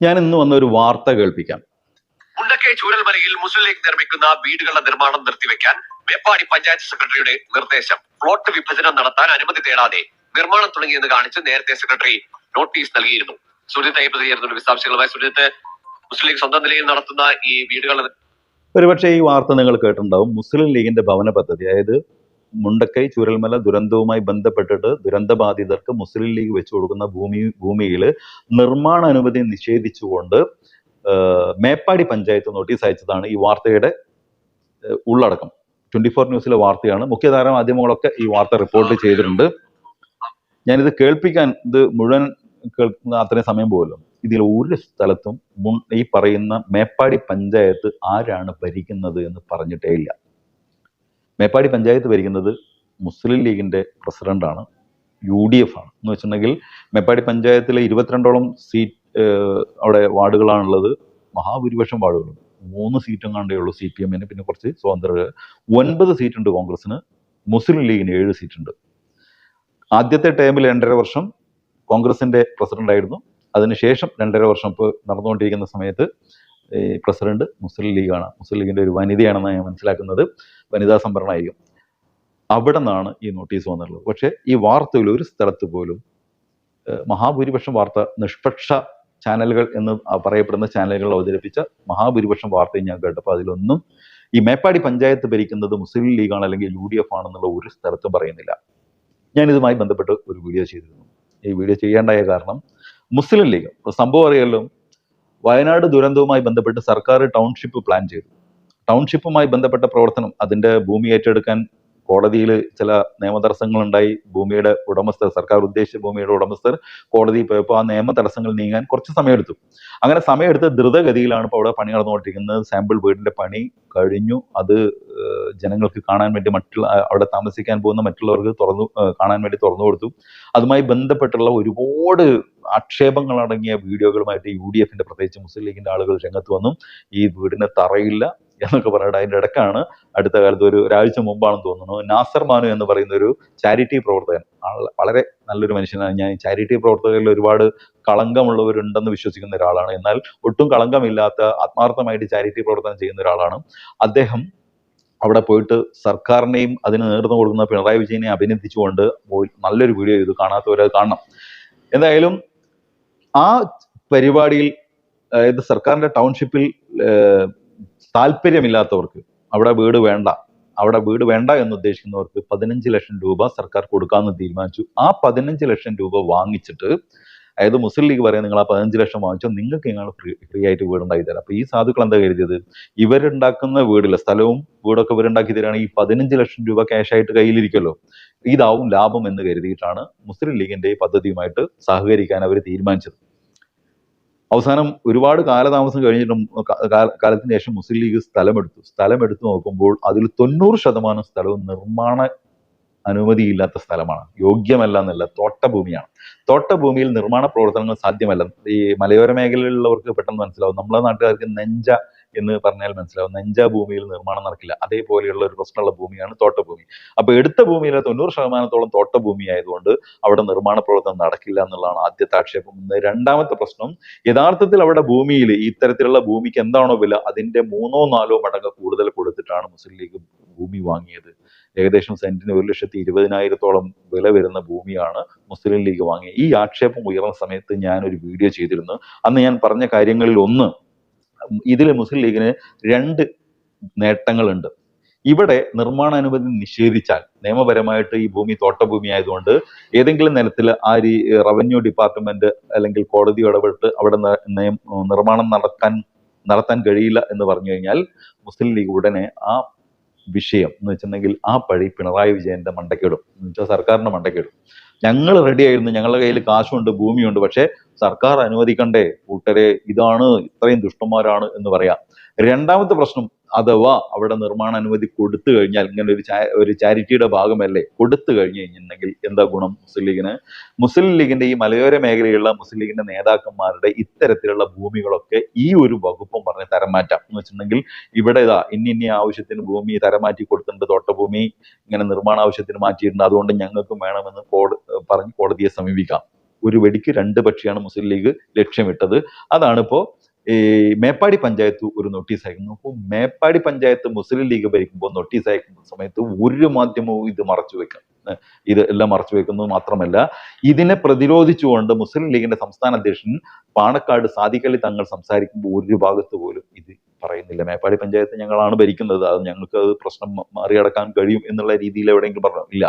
ഞാൻ ഇന്ന് വന്ന ഒരു വാർത്ത കേൾപ്പിക്കാം. മുണ്ടക്കൈ ചൂരൽമലയിൽ മുസ്ലിം ലീഗ് നിർമ്മിക്കുന്ന വീടുകളുടെ നിർമ്മാണം നിർത്തിവെക്കാൻ മേപ്പാടി പഞ്ചായത്ത് സെക്രട്ടറിയുടെ നിർദ്ദേശം. പ്ലോട്ട് വിഭജനം നടത്താൻ അനുമതി തേടാതെ നിർമ്മാണം തുടങ്ങിയെന്ന് കാണിച്ച് നേരത്തെ സെക്രട്ടറി നോട്ടീസ് നൽകിയിരുന്നു. സുജിത്ത് ഈ പ്രതികരണത്തിന്റെ വിശദാംശങ്ങളുമായി സുജിത്ത് മുസ്ലിം ലീഗ് സ്വന്തം നിലയിൽ നടത്തുന്ന ഈ വീടുകളുടെ ഒരുപക്ഷെ ഈ വാർത്ത നിങ്ങൾ കേട്ടിട്ടുണ്ടാവും. മുസ്ലിം ലീഗിന്റെ ഭവന പദ്ധതി അതായത് മുണ്ടക്കൈ ചൂരൽമല ദുരന്തവുമായി ബന്ധപ്പെട്ടിട്ട് ദുരന്തബാധിതർക്ക് മുസ്ലിം ലീഗ് വെച്ചു കൊടുക്കുന്ന ഭൂമി ഭൂമിയിൽ നിർമ്മാണ അനുമതി നിഷേധിച്ചുകൊണ്ട് മേപ്പാടി പഞ്ചായത്ത് നോട്ടീസ് അയച്ചതാണ് ഈ വാർത്തയുടെ ഉള്ളടക്കം. ട്വന്റി ഫോർ ന്യൂസിലെ വാർത്തയാണ്. മുഖ്യധാര മാധ്യമങ്ങളൊക്കെ ഈ വാർത്ത റിപ്പോർട്ട് ചെയ്തിട്ടുണ്ട്. ഞാനിത് കേൾപ്പിക്കാൻ ഇത് മുഴുവൻ കേൾക്കുന്ന അത്രയും സമയം പോലും ഇതിൽ ഒരു സ്ഥലത്തും ഈ പറയുന്ന മേപ്പാടി പഞ്ചായത്ത് ആരാണ് ഭരിക്കുന്നത് എന്ന് പറഞ്ഞിട്ടേ ഇല്ല. മേപ്പാടി പഞ്ചായത്ത് ഭരിക്കുന്നത് മുസ്ലിം ലീഗിന്റെ പ്രസിഡന്റാണ് യു ഡി എഫ് ആണ്. എന്ന് വെച്ചിട്ടുണ്ടെങ്കിൽ മേപ്പാടി പഞ്ചായത്തിലെ ഇരുപത്തിരണ്ടോളം സീറ്റ് അവിടെ വാർഡുകളാണുള്ളത്. മഹാഭൂരിപക്ഷം വാർഡുകളുണ്ട്. മൂന്ന് സീറ്റും കണ്ടേ ഉള്ളൂ സി പി എമ്മിന്. പിന്നെ കുറച്ച് സ്വതന്ത്ര ഒൻപത് സീറ്റുണ്ട് കോൺഗ്രസിന് മുസ്ലിം ലീഗിന് ഏഴ് സീറ്റുണ്ട്. ആദ്യത്തെ ടേമിൽ രണ്ടര വർഷം കോൺഗ്രസിന്റെ പ്രസിഡന്റ് ആയിരുന്നു. അതിനുശേഷം രണ്ടര വർഷം ഇപ്പോൾ നടന്നുകൊണ്ടിരിക്കുന്ന സമയത്ത് പ്രസിഡന്റ് മുസ്ലിം ലീഗാണ്. മുസ്ലിം ലീഗിന്റെ ഒരു വനിതയാണെന്ന് ഞാൻ മനസ്സിലാക്കുന്നത്. വനിതാ സംവരണമായിരിക്കും അവിടെ നിന്നാണ് ഈ നോട്ടീസ് വന്നിട്ടുള്ളത്. പക്ഷേ ഈ വാർത്തയിൽ ഒരു സ്ഥലത്ത് പോലും മഹാഭൂരിപക്ഷം വാർത്ത നിഷ്പക്ഷ ചാനലുകൾ എന്ന് പറയപ്പെടുന്ന ചാനലുകൾ അവതരിപ്പിച്ച മഹാഭൂരിപക്ഷം വാർത്തയും ഞാൻ കേട്ടപ്പോൾ അതിലൊന്നും ഈ മേപ്പാടി പഞ്ചായത്ത് ഭരിക്കുന്നത് മുസ്ലിം ലീഗാണ് അല്ലെങ്കിൽ യു ഡി എഫ് ആണെന്നുള്ള ഒരു സ്ഥലത്തും പറയുന്നില്ല. ഞാൻ ഇതുമായി ബന്ധപ്പെട്ട് ഒരു വീഡിയോ ചെയ്തിരുന്നു. ഈ വീഡിയോ ചെയ്യേണ്ടായ കാരണം മുസ്ലിം ലീഗ്. സംഭവം അറിയാലോ? വയനാട് ദുരന്തവുമായി ബന്ധപ്പെട്ട് സർക്കാർ ടൗൺഷിപ്പ് പ്ലാൻ ചെയ്തു. ടൗൺഷിപ്പുമായി ബന്ധപ്പെട്ട പ്രവർത്തനം അതിന്റെ ഭൂമി ഏറ്റെടുക്കാൻ കോടതിയിൽ ചില നിയമ തടസ്സങ്ങളുണ്ടായി ഭൂമിയുടെ ഉടമസ്ഥർ സർക്കാർ ഉദ്ദേശിച്ച ഭൂമിയുടെ ഉടമസ്ഥർ കോടതിയിൽ പോയപ്പോൾ ആ നിയമ തടസ്സങ്ങൾ നീങ്ങാൻ കുറച്ച് സമയമെടുത്തു. അങ്ങനെ സമയമെടുത്ത് ദ്രുതഗതിയിലാണ് ഇപ്പോൾ അവിടെ പണി നടന്നുകൊണ്ടിരിക്കുന്നത്. സാമ്പിൾ വീടിന്റെ പണി കഴിഞ്ഞു. അത് ജനങ്ങൾക്ക് കാണാൻ വേണ്ടി മറ്റുള്ള അവിടെ താമസിക്കാൻ പോകുന്ന മറ്റുള്ളവർക്ക് തുറന്നു കാണാൻ വേണ്ടി തുറന്നു കൊടുത്തു. അതുമായി ബന്ധപ്പെട്ടുള്ള ഒരുപാട് ആക്ഷേപങ്ങൾ അടങ്ങിയ വീഡിയോകളുമായിട്ട് യു ഡി എഫിന്റെ പ്രത്യേകിച്ച് മുസ്ലിം ലീഗിന്റെ ആളുകൾ രംഗത്ത് വന്നു. ഈ വീടിനെ തറയില്ല എന്നൊക്കെ പറഞ്ഞിട്ട് അതിന്റെ ഇടക്കാണ് അടുത്ത കാലത്ത് ഒരു ഒരാഴ്ച മുമ്പാണെന്ന് തോന്നുന്നു. നാസർ മാനു എന്ന് പറയുന്ന ഒരു ചാരിറ്റി പ്രവർത്തകൻ. വളരെ നല്ലൊരു മനുഷ്യനാണ്. ഞാൻ ചാരിറ്റി പ്രവർത്തകരിൽ ഒരുപാട് കളങ്കമുള്ളവരുണ്ടെന്ന് വിശ്വസിക്കുന്ന ഒരാളാണ്. എന്നാൽ ഒട്ടും കളങ്കമില്ലാത്ത ആത്മാർത്ഥമായിട്ട് ചാരിറ്റി പ്രവർത്തനം ചെയ്യുന്ന ഒരാളാണ്. അദ്ദേഹം അവിടെ പോയിട്ട് സർക്കാരിനെയും അതിന് നേതൃത്വം കൊടുക്കുന്ന പിണറായി വിജയനെ അഭിനന്ദിച്ചുകൊണ്ട് നല്ലൊരു വീഡിയോ ഇത് കാണാത്തവരത് കാണണം. എന്തായാലും ആ പരിപാടിയിൽ അതായത് സർക്കാരിന്റെ ടൗൺഷിപ്പിൽ താല്പര്യമില്ലാത്തവർക്ക് അവിടെ വീട് വേണ്ട അവിടെ വീട് വേണ്ട എന്ന് ഉദ്ദേശിക്കുന്നവർക്ക് പതിനഞ്ച് ലക്ഷം രൂപ സർക്കാർ കൊടുക്കാമെന്ന് തീരുമാനിച്ചു. ആ പതിനഞ്ച് ലക്ഷം രൂപ വാങ്ങിച്ചിട്ട് അതായത് മുസ്ലിം ലീഗ് പറയുന്നത് നിങ്ങൾ ആ പതിനഞ്ച് ലക്ഷം വാങ്ങിച്ചോ നിങ്ങൾക്ക് ഞങ്ങൾ ഫ്രീ ഫ്രീ ആയിട്ട് വീടുണ്ടാക്കി തരാം. അപ്പൊ ഈ സാധുക്കൾ എന്താ കരുതിയത്? ഇവരുണ്ടാക്കുന്ന വീടില്ല സ്ഥലവും വീടൊക്കെ ഇവരുണ്ടാക്കി തരികയാണെങ്കിൽ ഈ പതിനഞ്ച് ലക്ഷം രൂപ ക്യാഷ് ആയിട്ട് കയ്യിലിരിക്കല്ലോ ഇതാവും ലാഭം എന്ന് കരുതിയിട്ടാണ് മുസ്ലിം ലീഗിന്റെ ഈ പദ്ധതിയുമായിട്ട് സഹകരിക്കാൻ അവർ തീരുമാനിച്ചത്. അവസാനം ഒരുപാട് കാലതാമസം കഴിഞ്ഞിട്ടും കാലത്തിന് ശേഷം മുസ്ലിം ലീഗ് സ്ഥലമെടുത്തു. എടുത്തു നോക്കുമ്പോൾ അതിൽ തൊണ്ണൂറ് ശതമാനം സ്ഥലവും നിർമ്മാണ അനുമതിയില്ലാത്ത സ്ഥലമാണ്. യോഗ്യമല്ല എന്നല്ല തോട്ടഭൂമിയാണ്. തോട്ടഭൂമിയിൽ നിർമ്മാണ പ്രവർത്തനങ്ങൾ സാധ്യമല്ല. ഈ മലയോര മേഖലയിലുള്ളവർക്ക് പെട്ടെന്ന് മനസ്സിലാവും. നമ്മളെ നാട്ടുകാർക്ക് നെഞ്ച എന്ന് പറഞ്ഞാൽ മനസ്സിലാവും. നെഞ്ച ഭൂമിയിൽ നിർമ്മാണം നടക്കില്ല. അതേപോലെയുള്ള ഒരു പ്രശ്നമുള്ള ഭൂമിയാണ് തോട്ടഭൂമി. അപ്പൊ എടുത്ത ഭൂമിയിലെ തൊണ്ണൂറ് ശതമാനത്തോളം തോട്ടഭൂമി ആയതുകൊണ്ട് അവിടെ നിർമ്മാണ പ്രവർത്തനം നടക്കില്ല എന്നുള്ളതാണ് ആദ്യത്തെ ആക്ഷേപം. രണ്ടാമത്തെ പ്രശ്നം യഥാർത്ഥത്തിൽ അവിടെ ഭൂമിയിൽ ഇത്തരത്തിലുള്ള ഭൂമിക്ക് എന്താണോ വില അതിന്റെ മൂന്നോ നാലോ മടങ്ങ് കൂടുതൽ കൊടുത്തിട്ടാണ് മുസ്ലിം ലീഗ് ഭൂമി വാങ്ങിയത്. ഏകദേശം സെന്റിന് ഒരു ലക്ഷത്തി ഇരുപതിനായിരത്തോളം വില വരുന്ന ഭൂമിയാണ് മുസ്ലിം ലീഗ് വാങ്ങിയത് ഈ ആക്ഷേപം ഉയർന്ന സമയത്ത് ഞാൻ ഒരു വീഡിയോ ചെയ്തിരുന്നു. അന്ന് ഞാൻ പറഞ്ഞ കാര്യങ്ങളിൽ ഒന്ന് ഇതിലെ മുസ്ലിം ലീഗിന് രണ്ട് നേട്ടങ്ങളുണ്ട്. ഇവിടെ നിർമ്മാണ അനുമതി നിഷേധിച്ചാൽ നിയമപരമായിട്ട് ഈ ഭൂമി തോട്ടഭൂമി ആയതുകൊണ്ട് ഏതെങ്കിലും നിലത്തിൽ ആ രീ റവന്യൂ ഡിപ്പാർട്ട്മെന്റ് അല്ലെങ്കിൽ കോടതി ഇടപെട്ട് അവിടെ നിർമ്മാണം നടക്കാൻ നടത്താൻ കഴിയില്ല എന്ന് പറഞ്ഞു കഴിഞ്ഞാൽ മുസ്ലിം ലീഗ് ഉടനെ ആ വിഷയം എന്ന് വെച്ചിട്ടുണ്ടെങ്കിൽ ആ പഴി പിണറായി വിജയന്റെ മണ്ടക്കേടും. എന്ന് വെച്ചാൽ സർക്കാരിന്റെ മണ്ടക്കിടും. ഞങ്ങൾ റെഡിയായിരുന്നു ഞങ്ങളുടെ കയ്യിൽ കാശുണ്ട് ഭൂമിയുണ്ട്. പക്ഷേ സർക്കാർ അനുവദിക്കണ്ടേ? കൂട്ടരെ ഇതാണ് ഇത്രയും ദുഷ്ടന്മാരാണ് എന്ന് പറയാം. രണ്ടാമത്തെ പ്രശ്നം അഥവാ അവിടെ നിർമ്മാണ അനുമതി കൊടുത്തു കഴിഞ്ഞാൽ ഇങ്ങനെ ഒരു ഒരു ചാരിറ്റിയുടെ ഭാഗമല്ലേ? കൊടുത്തു കഴിഞ്ഞു കഴിഞ്ഞിട്ടുണ്ടെങ്കിൽ എന്താ ഗുണം മുസ്ലിം ലീഗിന്? മുസ്ലിം ലീഗിന്റെ ഈ മലയോര മേഖലയിലുള്ള മുസ്ലിം ലീഗിന്റെ നേതാക്കന്മാരുടെ ഇത്തരത്തിലുള്ള ഭൂമികളൊക്കെ ഈ ഒരു വകുപ്പും പറഞ്ഞ് തരം മാറ്റാം എന്ന് വെച്ചിട്ടുണ്ടെങ്കിൽ ഇവിടെ ഇതാ ഇന്ന ആവശ്യത്തിന് ഭൂമി തരം മാറ്റി കൊടുത്തിട്ടുണ്ട് തോട്ടഭൂമി ഇങ്ങനെ നിർമ്മാണ ആവശ്യത്തിന് മാറ്റിയിട്ടുണ്ട്. അതുകൊണ്ട് ഞങ്ങൾക്കും വേണമെന്ന് കോട പറഞ്ഞ് കോടതിയെ സമീപിക്കാം. ഒരു വെടിക്ക് രണ്ട് പക്ഷിയാണ് മുസ്ലിം ലീഗ് ലക്ഷ്യമിട്ടത്. അതാണ് ഇപ്പോൾ ഈ മേപ്പാടി പഞ്ചായത്ത് ഒരു നോട്ടീസ് അയക്കുന്നു. അപ്പോൾ മേപ്പാടി പഞ്ചായത്ത് മുസ്ലിം ലീഗ് ഭരിക്കുമ്പോൾ നോട്ടീസ് അയക്കുന്ന സമയത്ത് ഒരു മാധ്യമവും ഇത് മറച്ചു വെക്കാം ഇത് എല്ലാം മറച്ചു വെക്കുന്നു മാത്രമല്ല ഇതിനെ പ്രതിരോധിച്ചുകൊണ്ട് മുസ്ലിം ലീഗിന്റെ സംസ്ഥാന അധ്യക്ഷൻ പാണക്കാട് സാദിഖലി തങ്ങൾ സംസാരിക്കുമ്പോൾ ഒരു ഭാഗത്ത് പോലും ഇത് പറയുന്നില്ല. മേപ്പാടി പഞ്ചായത്ത് ഞങ്ങളാണ് ഭരിക്കുന്നത്. അത് ഞങ്ങൾക്ക് അത് പ്രശ്നം മറികടക്കാൻ കഴിയും എന്നുള്ള രീതിയിൽ എവിടെയെങ്കിലും പറഞ്ഞു? ഇല്ല.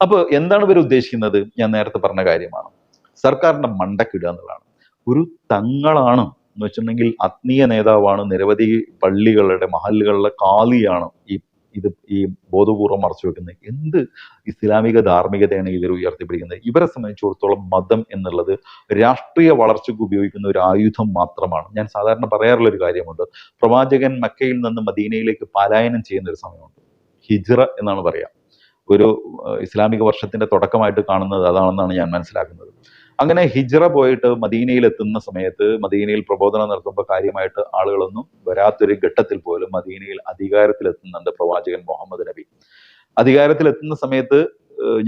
അപ്പൊ എന്താണ് ഇവർ ഉദ്ദേശിക്കുന്നത്? ഞാൻ നേരത്തെ പറഞ്ഞ കാര്യമാണ്. സർക്കാരിന്റെ മണ്ടക്കിടുക എന്നുള്ളതാണ്. ഒരു തങ്ങളാണ് എന്ന് വെച്ചിട്ടുണ്ടെങ്കിൽ ആത്മീയ നേതാവാണ് നിരവധി പള്ളികളുടെ മഹല്ലുകളുടെ കാലിയാണ് ഈ ഇത് ഈ ബോധപൂർവം മറച്ചു വെക്കുന്നത്. എന്ത് ഇസ്ലാമിക ധാർമ്മികതയാണ് ഇവർ ഉയർത്തിപ്പിടിക്കുന്നത്? ഇവരെ സംബന്ധിച്ചിടത്തോളം മതം എന്നുള്ളത് രാഷ്ട്രീയ വളർച്ചയ്ക്ക് ഉപയോഗിക്കുന്ന ഒരു ആയുധം മാത്രമാണ്. ഞാൻ സാധാരണ പറയാറുള്ള ഒരു കാര്യമുണ്ട്. പ്രവാചകൻ മക്കയിൽ നിന്ന് മദീനയിലേക്ക് പലായനം ചെയ്യുന്ന ഒരു സമയമുണ്ട്. ഹിജ്റ എന്നാണ് പറയാം. ഒരു ഇസ്ലാമിക വർഷത്തിന്റെ തുടക്കമായിട്ട് കാണുന്നത് അതാണെന്നാണ് ഞാൻ മനസ്സിലാക്കുന്നത്. അങ്ങനെ ഹിജ്റ പോയിട്ട് മദീനയിൽ എത്തുന്ന സമയത്ത് മദീനയിൽ പ്രബോധനം നടത്തുമ്പോൾ കാര്യമായിട്ട് ആളുകളൊന്നും വരാത്തൊരു ഘട്ടത്തിൽ പോലും മദീനയിൽ അധികാരത്തിലെത്തുന്നുണ്ട് പ്രവാചകൻ മുഹമ്മദ് നബി. അധികാരത്തിലെത്തുന്ന സമയത്ത്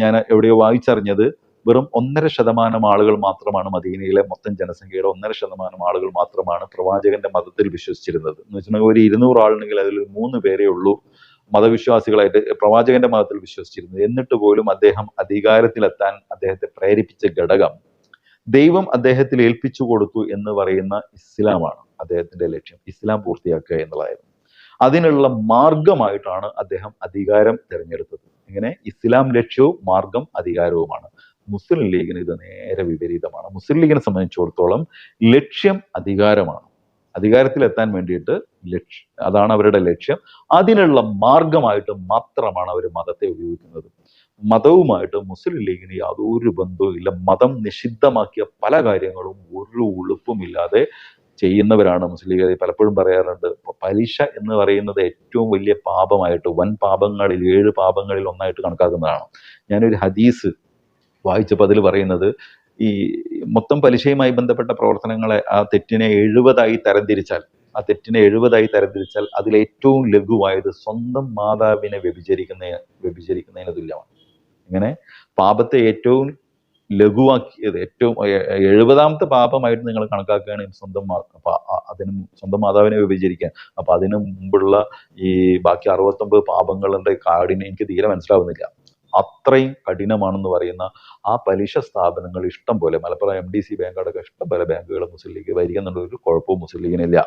ഞാൻ എവിടെയോ വായിച്ചറിഞ്ഞത് വെറും ഒന്നര ശതമാനം ആളുകൾ മാത്രമാണ് മദീനയിലെ മൊത്തം ജനസംഖ്യയുടെ ഒന്നര ശതമാനം ആളുകൾ മാത്രമാണ് പ്രവാചകന്റെ മതത്തിൽ വിശ്വസിച്ചിരുന്നത്. എന്ന് വെച്ചിട്ടുണ്ടെങ്കിൽ ഒരു ഇരുന്നൂറ് ആളുണ്ടെങ്കിൽ അതിൽ മൂന്ന് പേരേ ഉള്ളൂ. മതവിശ്വാസികളായിട്ട് പ്രവാചകന്റെ മതത്തിൽ വിശ്വസിച്ചിരുന്നു. എന്നിട്ട് പോലും അദ്ദേഹം അധികാരത്തിലെത്താൻ അദ്ദേഹത്തെ പ്രേരിപ്പിച്ച ഘടകം ദൈവം അദ്ദേഹത്തിൽ ഏൽപ്പിച്ചു കൊടുത്തു എന്ന് പറയുന്ന ഇസ്ലാമാണ് അദ്ദേഹത്തിന്റെ ലക്ഷ്യം. ഇസ്ലാം പൂർത്തിയാക്കുക എന്നുള്ളതായിരുന്നു. അതിനുള്ള മാർഗമായിട്ടാണ് അദ്ദേഹം അധികാരം തിരഞ്ഞെടുത്തത്. ഇങ്ങനെ ഇസ്ലാം ലക്ഷ്യവും മാർഗം അധികാരവുമാണ്. മുസ്ലിം ലീഗിന് ഇത് നേരെ വിപരീതമാണ്. മുസ്ലിം ലീഗിനെ സംബന്ധിച്ചിടത്തോളം ലക്ഷ്യം അധികാരമാണ്. അധികാരത്തിലെത്താൻ വേണ്ടിയിട്ട് ലക്ഷ്യം അതാണ് അവരുടെ ലക്ഷ്യം. അതിനുള്ള മാർഗമായിട്ട് മാത്രമാണ് അവർ മതത്തെ ഉപയോഗിക്കുന്നത്. മതവുമായിട്ട് മുസ്ലിം ലീഗിന് യാതൊരു ബന്ധവും ഇല്ല. മതം നിഷിദ്ധമാക്കിയ പല കാര്യങ്ങളും ഒരു ഉളുപ്പുമില്ലാതെ ചെയ്യുന്നവരാണ് മുസ്ലിം ലീഗ്. പലപ്പോഴും പറയാറുണ്ട് പലിശ എന്ന് പറയുന്നത് ഏറ്റവും വലിയ പാപമായിട്ട് വൻ പാപങ്ങളിൽ ഏഴ് പാപങ്ങളിൽ ഒന്നായിട്ട് കണക്കാക്കുന്നതാണ്. ഞാനൊരു ഹദീസ് വായിച്ചപ്പോൾ അതിൽ പറയുന്നത് ഈ മൊത്തം പലിശയുമായി ബന്ധപ്പെട്ട പ്രവർത്തനങ്ങളെ ആ തെറ്റിനെ എഴുപതായി തരംതിരിച്ചാൽ ആ തെറ്റിനെ എഴുപതായി തരംതിരിച്ചാൽ അതിൽ ഏറ്റവും ലഘുവായത് സ്വന്തം മാതാവിനെ വ്യഭിചരിക്കുന്ന വ്യഭിചരിക്കുന്നതിന് തുല്യമാണ്. ഇങ്ങനെ പാപത്തെ ഏറ്റവും ലഘുവാക്കിയത് ഏറ്റവും എഴുപതാമത്തെ പാപമായിട്ട് നിങ്ങൾ കണക്കാക്കുകയാണെങ്കിൽ സ്വന്തം അതിന് സ്വന്തം മാതാവിനെ വിഭജിക്കാൻ അപ്പൊ അതിനു മുമ്പുള്ള ഈ ബാക്കി അറുപത്തൊമ്പത് പാപങ്ങളുടെ കാടിനെ എനിക്ക് തീരെ മനസ്സിലാവുന്നില്ല. അത്രയും കഠിനമാണെന്ന് പറയുന്ന ആ പലിശ സ്ഥാപനങ്ങൾ ഇഷ്ടം പോലെ Malappuram M D C bank അടക്കം ഇഷ്ടം പോലെ ബാങ്കുകൾ മുസ്ലിം ലീഗ് ഭരിക്കുന്നുണ്ട്. ഒരു കുഴപ്പവും മുസ്ലിം ലീഗിനില്ല.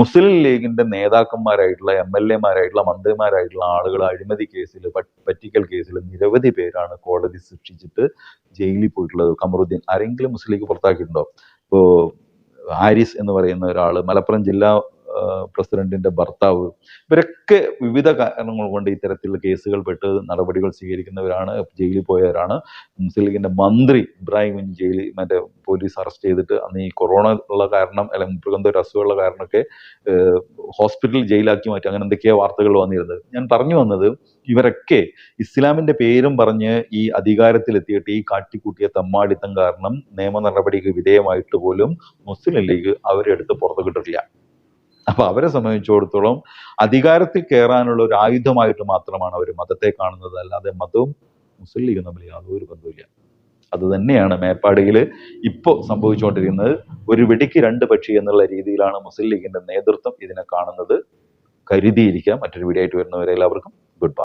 മുസ്ലിം ലീഗിന്റെ നേതാക്കന്മാരായിട്ടുള്ള എം എൽ എമാരായിട്ടുള്ള മന്ത്രിമാരായിട്ടുള്ള ആളുകൾ അഴിമതി കേസിൽ പറ്റിക്കൽ കേസിൽ നിരവധി പേരാണ് കോടതി ശിക്ഷിച്ചിട്ട് ജയിലിൽ പോയിട്ടുള്ളത്. കമറുദ്ദീൻ ആരെങ്കിലും മുസ്ലിം ലീഗ് പുറത്താക്കിയിട്ടുണ്ടോ? ഇപ്പോ ആരിസ് എന്ന് പറയുന്ന ഒരാൾ മലപ്പുറം ജില്ലാ പ്രസിഡന്റിന്റെ ഭർത്താവ്. ഇവരൊക്കെ വിവിധ കാരണങ്ങൾ കൊണ്ട് ഇത്തരത്തിലുള്ള കേസുകൾ പെട്ട് നടപടികൾ സ്വീകരിക്കുന്നവരാണ് ജയിലിൽ പോയവരാണ്. മുസ്ലിം ലീഗിന്റെ മന്ത്രി ഇബ്രാഹിം ജയിലിൽ മറ്റേ പോലീസ് അറസ്റ്റ് ചെയ്തിട്ട് അന്ന് ഈ കൊറോണ ഉള്ള കാരണം അല്ലെങ്കിൽ മുപ്പത് ഒരു അസുഖമുള്ള കാരണമൊക്കെ ഹോസ്പിറ്റൽ ജയിലാക്കി മാറ്റി. അങ്ങനെ എന്തൊക്കെയാ വാർത്തകൾ വന്നിരുന്നത്. ഞാൻ പറഞ്ഞു വന്നത് ഇവരൊക്കെ ഇസ്ലാമിന്റെ പേരും പറഞ്ഞ് ഈ അധികാരത്തിലെത്തിയിട്ട് ഈ കാട്ടിക്കൂട്ടിയ തമ്മാടിത്തം കാരണം നിയമ നടപടിക്ക് വിധേയമായിട്ട് പോലും മുസ്ലിം ലീഗ് അവരെ എടുത്ത് പുറത്തു കിട്ടില്ല അപ്പൊ അവരെ സംബന്ധിച്ചിടത്തോളം അധികാരത്തിൽ കയറാനുള്ള ഒരു ആയുധമായിട്ട് മാത്രമാണ് അവർ മതത്തെ കാണുന്നത്. അല്ലാതെ മതവും മുസ്ലിം ലീഗും തമ്മിൽ യാതൊരു ബന്ധവുമില്ല. അത് തന്നെയാണ് മേപ്പാടിയിൽ ഇപ്പോൾ സംഭവിച്ചുകൊണ്ടിരിക്കുന്നത്. ഒരു വെടിക്ക് രണ്ട് പക്ഷി എന്നുള്ള രീതിയിലാണ് മുസ്ലിം ലീഗിന്റെ നേതൃത്വം ഇതിനെ കാണുന്നത്. കരുതിയിരിക്കാം. മറ്റൊരു വീഡിയോ ആയിട്ട് വരുന്നവരെ എല്ലാവർക്കും ഗുഡ് ബൈ.